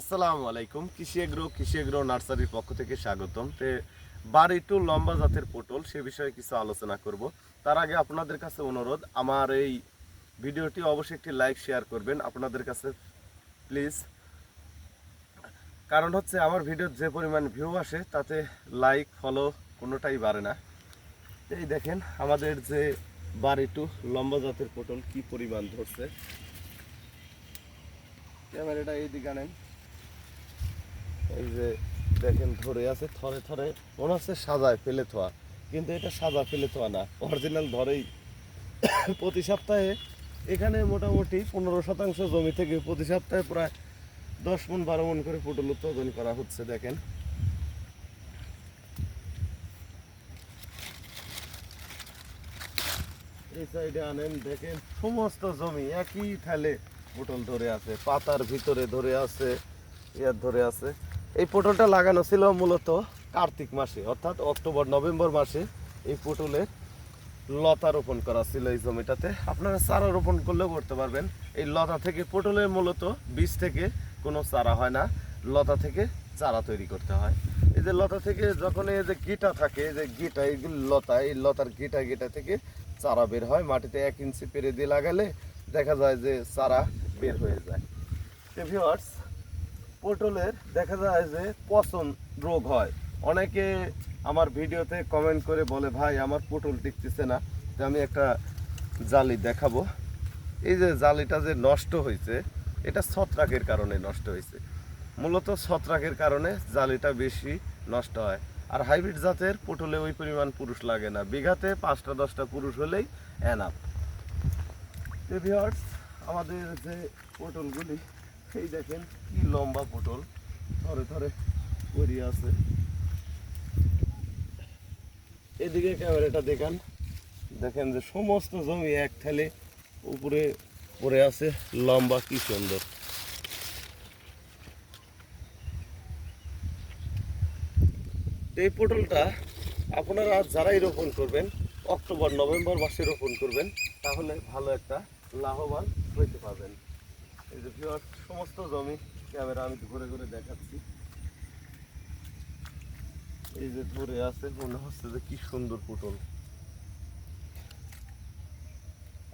আসসালামু আলাইকুম। কৃষি এগ্রো কৃষি এগ্রো নার্সারির পক্ষ থেকে স্বাগতম। তে বাড়ি টু লম্বা জাতের পটল, সে বিষয়ে কিছু আলোচনা করব। তার আগে আপনাদের কাছে অনুরোধ, আমার এই ভিডিওটি অবশ্যই একটি লাইক, শেয়ার করবেন আপনাদের কাছে, প্লিজ। কারণ হচ্ছে আমার ভিডিওর যে পরিমাণ ভিউ আসে, তাতে লাইক, ফলো কোনোটাই বাড়ে না। এই দেখেন, আমাদের যে বাড়ি টু লম্বা জাতের পটল কি পরিমাণ ধরছে। ক্যামেরাটা এইদিকে আনেন। এই যে দেখেন ধরে আছে, থরে থরে, মনে হচ্ছে সাজায় ফেলে থোয়া, কিন্তু এটা সাজা ফেলে থোয়া না অরিজিনাল ধরেই। প্রতি সপ্তাহে এখানে মোটামুটি পনেরো শতাংশ জমি থেকে প্রতি সপ্তাহে প্রায় দশ মন, বারো মন করে পটল উৎপাদন করা হচ্ছে, দেখেন। এই সাইডে আনেন, দেখেন, সমস্ত জমি একই থালে পটল ধরে আছে, পাতার ভিতরে ধরে আছে, ইয়ার ধরে আছে। এই পটলটা লাগানো ছিল মূলত কার্তিক মাসে, অর্থাৎ অক্টোবর, নভেম্বর মাসে এই পটলের লতা রোপণ করা ছিল এই জমিটাতে। আপনারা চারা রোপণ করলেও করতে পারবেন। এই লতা থেকে পটলের মূলত বীজ থেকে কোনো চারা হয় না, লতা থেকে চারা তৈরি করতে হয়। এই যে লতা থেকে যখন এই যে গিটা থাকে, এই যে গিটা এইগুলো লতা, এই লতার গিটা গিটা থেকে চারা বের হয়, মাটিতে এক ইঞ্চি পেরে দিয়ে লাগালে দেখা যায় যে চারা বের হয়ে যায়। পটলের দেখা যায় যে পচন রোগ হয়। অনেকে আমার ভিডিওতে কমেন্ট করে বলে, ভাই, আমার পটল টিকতেছে না। তো আমি একটা জালি দেখাবো। এই যে জালিটা যে নষ্ট হয়েছে, এটা ছত্রাকের কারণে নষ্ট হয়েছে। মূলত ছত্রাকের কারণে জালিটা বেশি নষ্ট হয়। আর হাইব্রিড জাতের পটলে ওই পরিমাণ পুরুষ লাগে না। বিঘাতে পাঁচটা, দশটা পুরুষ হলেই এনাফ আমাদের যে পটলগুলি সেই দেখেন কি লম্বা পটল। থরে থরে পড়িয়ে আছে। এদিকে ক্যামেরাটা দেখান। দেখেন যে সমস্ত জমি এক ঠেলে উপরে পড়ে আছে। লম্বা কি সুন্দর। এই পটলটা আপনারা যারাই রোপণ করবেন, অক্টোবর, নভেম্বর মাসে রোপণ করবেন, তাহলে ভালো একটা লাভবান হইতে পারবেন। সমস্ত জমি, ক্যামেরা আমি ঘুরে ঘুরে দেখাচ্ছি। এই যে ধরে আছে, মনে হচ্ছে যে কি সুন্দর পটল।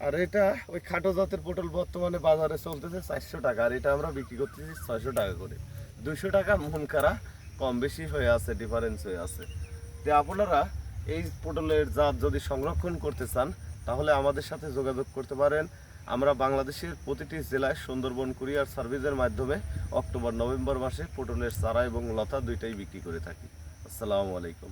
আর এটা ওই খাটো জাতের পটল বর্তমানে বাজারে চলতেছে চারশো টাকা, আর এটা আমরা বিক্রি করতেছি ছয়শো টাকা করে। দুইশো টাকা মন কারা কম বেশি হয়ে আছে ডিফারেন্স হয়ে আছে। তো আপনারা এই পটলের জাত যদি সংরক্ষণ করতে চান, তাহলে আমাদের সাথে যোগাযোগ করতে পারেন। আমরা বাংলাদেশের প্রতিটি জেলায় সুন্দরবন কুরিয়ার সার্ভিসের মাধ্যমে অক্টোবর, নভেম্বর মাসে পটলের চারা এবং লতা দুইটাই বিক্রি করে থাকি। আসসালামু আলাইকুম।